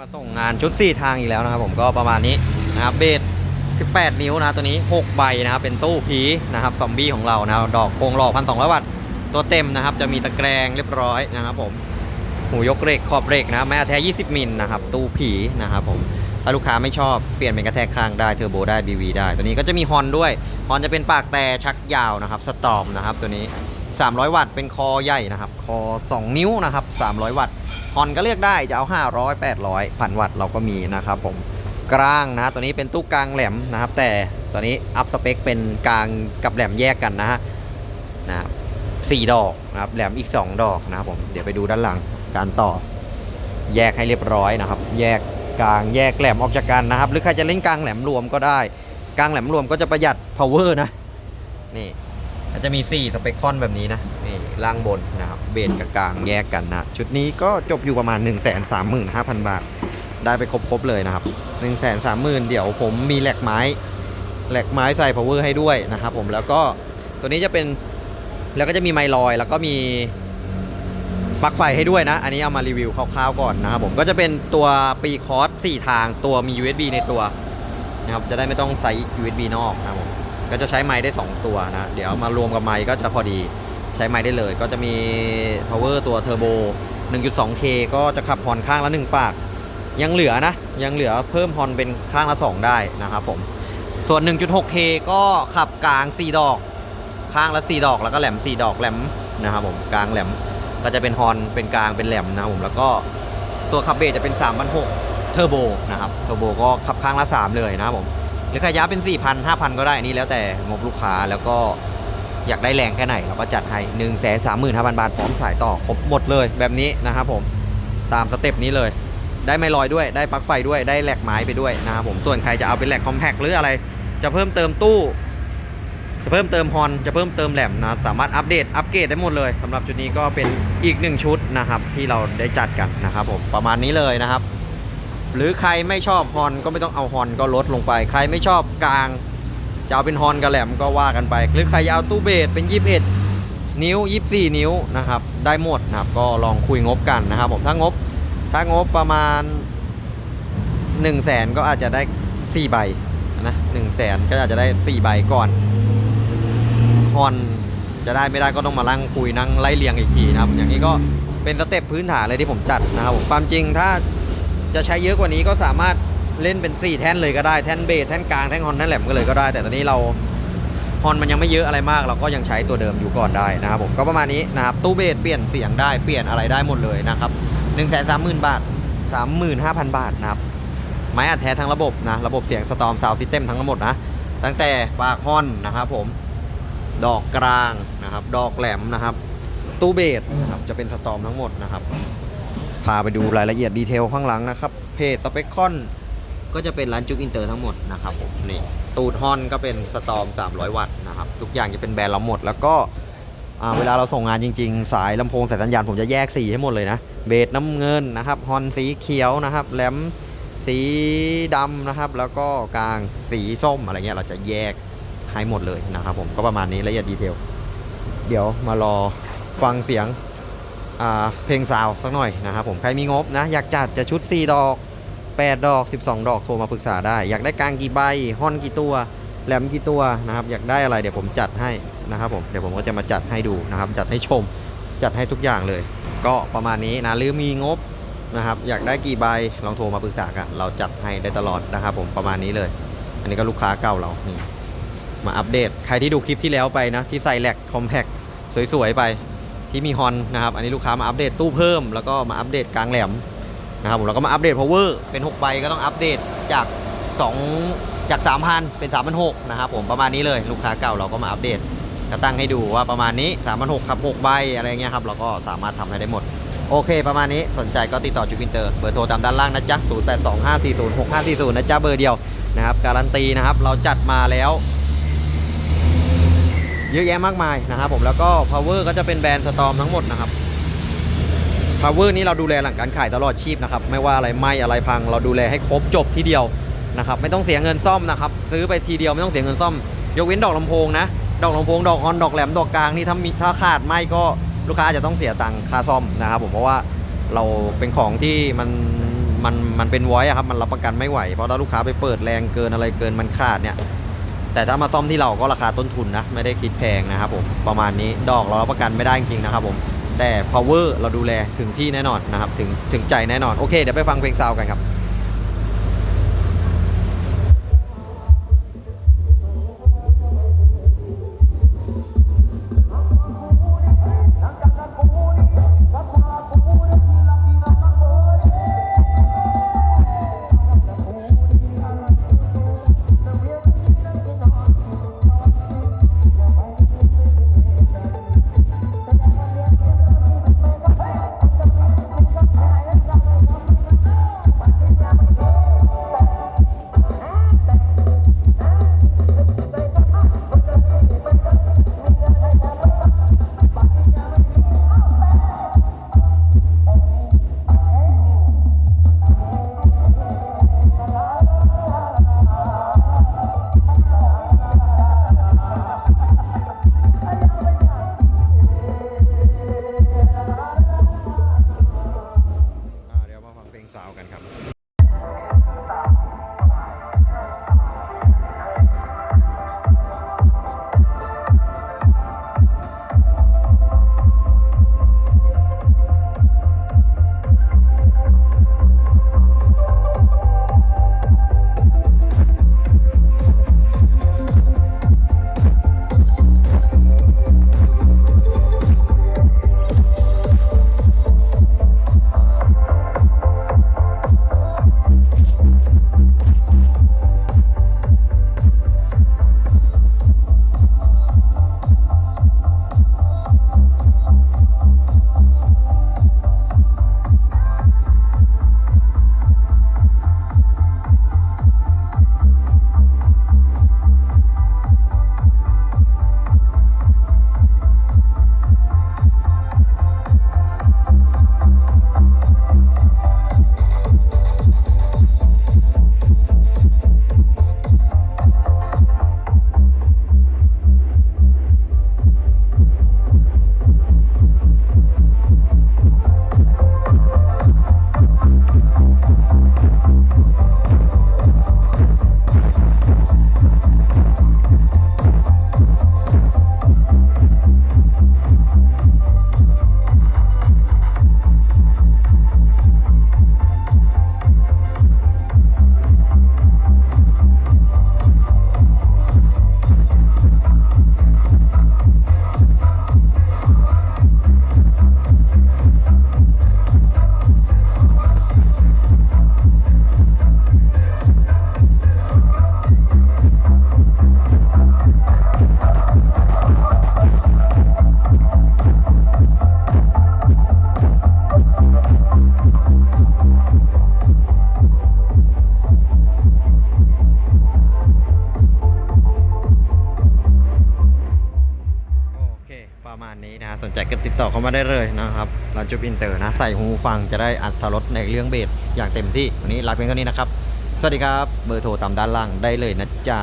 มาส่งงานชุด 4 ทางอีกแล้วนะครับผมก็ประมาณนี้นะครับเบส18 นิ้วนะตัวนี้ 6 ใบนะครับเป็นตู้ผีนะครับซอมบี้ของเรานะดอกโครงหล่อพันสองวัตต์ตัวเต็มนะครับจะมีตะแกรงเรียบร้อยนะครับผมหูยกเบรกขอบเบรกนะครับแม้แท้ 20 มิลนะครับตู้ผีนะครับผมถ้าลูกค้าไม่ชอบเปลี่ยนเป็นกระแทกข้างได้เทอร์โบได้ BV ได้ ตัวนี้ก็จะมีฮอนด้วยฮอนจะเป็นปากแต่ชักยาวนะครับสตอมนะครับตัวนี้ 300 วัตต์เป็นคอใหญ่นะครับคอ 2 นิ้วนะครับ300 วัตต์ ฮอนก็เลือกได้จะเอา 500 800พันวัตต์เราก็มีนะครับผมกลางนะตัวนี้เป็นตู้กลางแหลมนะครับ แต่ตัวนี้อัพสเปคเป็นกลางกับแหลมแยกกันนะฮะนะครับสี่ดอกนะครับแหลมอีก 2 ดอกนะครับผมเดี๋ยวไปดูด้านหลังการต่อ แยกให้เรียบร้อยนะครับ แยกกลางแยกแหลมออกจากกันนะครับ หรือใครจะเล่นกลางแหลมรวมก็ได้ กลางแหลมรวมก็จะประหยัด power นะนี่จะมี 4 สเปคคอนแบบนี้นะ ล่างบนนะครับเบนกับกลางแยกกันนะชุดนี้ก็จบอยู่ประมาณ 1 3 5 0 0 0 บาท ได้ไปครบๆเลยนะครับ 1 3 0 0 0 0 เดี๋ยวผมมีแหลกไม้แหลกไม้ใส่ power ให้ด้วยนะครับผมแล้วก็ตัวนี้จะเป็นแล้วก็จะมีไมลอย แล้วก็มีปลั๊กไฟให้ด้วยนะ อันนี้เอามารีวิวคร่าวๆก่อนนะครับผมก็จะเป็นตัวปีคอร์ส4ทางตัวมี USB ในตัวนะครับจะได้ไม่ต้องใส่ USB นอกนะครับผมก็จะใช้ไม้ได้ 2 ตัวนะ เดี๋ยวมารวมกับไม้ก็จะพอดี ใช้ไม้ได้เลย ก็จะมี power ตัวเทอร์โบ 1.2K ก็จะขับฮอนข้างละ 1 ปาก ยังเหลือนะ ยังเหลือเพิ่มฮอนเป็นข้างละ 2 ได้นะครับผม ส่วน 1.6K ก็ขับกลาง 4 ดอก ข้างละ 4 ดอก แล้วก็แหลม 4 ดอกแหลมนะครับผม กลางแหลม ก็จะเป็นฮอนเป็นกลาง เป็นแหลมนะครับผม แล้วก็ตัวขับเบสจะเป็น3,600เทอร์โบนะครับ เทอร์โบก็ขับข้างละ 3 เลยนะครับผม หรือขยะเป็น 4,000 5,000 ก็ได้อันนี้แล้วแต่งบลูกค้า แล้วก็ อยากได้แรงแค่ไหนเราก็จัดให้1 3 5 0 0 0บาทพร้อมสายต่อครบหมดเลยแบบนี้นะครับผมตามสเต็ปนี้เลยได้ไม่ลอยด้วยได้ปลั๊กไฟด้วยได้แหลกไม้ไปด้วยนะครับผมส่วนใครจะเอาเป็นแหลกคอมแพคหรืออะไร จะเพิ่มเติมตู้จะเพิ่มเติมฮอนจะเพิ่มเติมแหลมนะสามารถอัปเดตอัปเกรดได้หมดเลยสำหรับชุดนี้ก็เป็นอีกหนึ่งชุดนะครับที่เราได้จัดกันนะครับผมประมาณนี้เลยนะครับ หรือใครไม่ชอบฮอนก็ไม่ต้องเอาฮอนก็ลดลงไป ใครไม่ชอบกลาง จะเอาเป็นฮอนกับแหลมก็ว่ากันไป หรือใครจะเอาตู้เบสเป็น 21 นิ้ว 24 นิ้วนะครับ ได้หมดนะครับ ก็ลองคุยงบกันนะครับผม ถ้างบ ถ้างบประมาณ 1 0 0 0 0แสนก็อาจจะได้ 4 ใบนะ1 0 0 0 0แสนก็อาจจะได้ 4 ใบก่อนฮอนจะได้ไม่ได้ก็ต้องมาลั่งคุยนั่งไล่เรียงอีกทีนะครับ อย่างนี้ก็เป็นสเต็ปพื้นฐานเลยที่ผมจัดนะครับผมความจริงถ้าจะใช้เยอะกว่านี้ก็สามารถ เล่นเป็น 4 แท่นเลยก็ได้แท่นเบสแท่นกลางแท่นฮอนแท่นแหลมก็เลยก็ได้ แต่ตอนนี้เราฮอนมันยังไม่เยอะอะไรมาก เราก็ยังใช้ตัวเดิมอยู่ก่อนได้นะครับผมก็ประมาณนี้นะครับตู้เบสเปลี่ยนเสียงได้เปลี่ยนอะไรได้หมดเลยนะครับ1นึ่งแสนสามหมื่นบาทสามหมื่นห้าพันบาทนะครับไม้อัดแท้ทั้งระบบนะระบบเสียงสตอมซาวซิสเต็มทั้งหมดนะตั้งแต่ปากฮอนนะครับผมดอกกลางนะครับดอกแหลมนะครับตู้เบสนะครับจะเป็นสตอมทั้งหมดนะครับพาไปดูรายละเอียดดีเทลข้างหลังนะครับเพจสเปคคอน ก็จะเป็นร้านจุกอินเตอร์ทั้งหมดนะครับผมนี่ตูดฮอนก็เป็นสตอม 300 วัตต์นะครับทุกอย่างจะเป็นแบรนด์เราหมด แล้วก็เวลาเราส่งงานจริง ๆ สายลำโพงสายสัญญาณผมจะแยกสีให้หมดเลยนะเบสน้ำเงินนะครับฮอนสีเขียวนะครับแหลมสีดำนะครับ แล้วก็กลางสีส้มอะไรเงี้ยเราจะแยกให้หมดเลยนะครับผมก็ประมาณนี้ละเอียดดีเทลเดี๋ยวมารอฟังเสียงเพลงซาวสักหน่อยนะครับผมใครมีงบนะอยากจัดจะชุด 4 ดอก 8 ดอก 12 ดอกโทรมาปรึกษาได้ อยากได้กลางกี่ใบฮ่อนกี่ตัวแหลมกี่ตัวนะครับอยากได้อะไรเดี๋ยวผมจัดให้นะครับผมเดี๋ยวผมก็จะมาจัดให้ดูนะครับจัดให้ชมจัดให้ทุกอย่างเลย ก็ประมาณนี้นะหรือมีงบนะครับอยากได้กี่ใบลองโทรมาปรึกษากัน เราจัดให้ได้ตลอดนะครับผมประมาณนี้เลย อันนี้ก็ลูกค้าเก่าเรานี่มาอัปเดตใครที่ดูคลิปที่แล้วไปนะที่ใส่แหลกคอมแพคสวยๆไปที่มีฮอนนะครับอันนี้ลูกค้ามาอัปเดตตู้เพิ่ม แล้วก็มาอัปเดตกลางแหลม นะครับผมแล้วก็มาอัปเดต power เป็น 6 ใบก็ต้องอัปเดตจาก 2 จาก 3,000 เป็น 3,600นะครับผมประมาณนี้เลยลูกค้าเก่าเราก็มาอัปเดตก็ตั้งให้ดูว่าประมาณนี้ 3,600ครับ6ใบอะไรเงี้ยครับเราก็สามารถทำให้ได้หมด โอเค ประมาณนี้สนใจก็ติดต่อจูปินเตอร์เบอร์โทรตามด้านล่างนะจ๊ะ 0825406540 นะจ๊ะเบอร์เดียวนะครับการันตีนะครับเราจัดมาแล้วเยอะแยะมากมายนะครับผมแล้วก็ power ก็จะเป็นแบรนด์สตอมทั้งหมดนะครับ power นี้เราดูแลหลังการขายตลอดชีพนะครับ ไม่ว่าอะไรไหมอะไรพัง เราดูแลให้ครบจบทีเดียวนะครับ ไม่ต้องเสียเงินซ่อมนะครับ ซื้อไปทีเดียวไม่ต้องเสียเงินซ่อม ยกเว้นดอกลำโพงนะ ดอกลำโพง ดอกฮอนดอกแหลม ดอกกลางนี่ถ้ามีถ้าขาดไหมก็ลูกค้าอาจจะต้องเสียตังค่าซ่อมนะครับผมเพราะว่าเราเป็นของที่มันมันมันเป็นไว้อะครับมันรับประกันไม่ไหว เพราะถ้าลูกค้าไปเปิดแรงเกินอะไรเกินมันขาดเนี่ยแต่ถ้ามาซ่อมที่เราก็ราคาต้นทุนนะไม่ได้คิดแพงนะครับผมประมาณนี้ดอกเรารับประกันไม่ได้จริงๆนะครับผม แต่ power เราดูแลถึงที่แน่นอนนะครับ ถึงถึงใจแน่นอน โอเค เดี๋ยวไปฟังเพลงซาวกันครับ Thank you. ติดต่อเข้ามาได้เลยนะครับร้านจุบอินเตอร์นะ ใส่หูฟังจะได้อัตรสในเรื่องเบสอย่างเต็มที่วันนี้ลาเพียงเท่านี้นะครับ สวัสดีครับ เบอร์โทรตามด้านล่างได้เลยนะจ๊ะ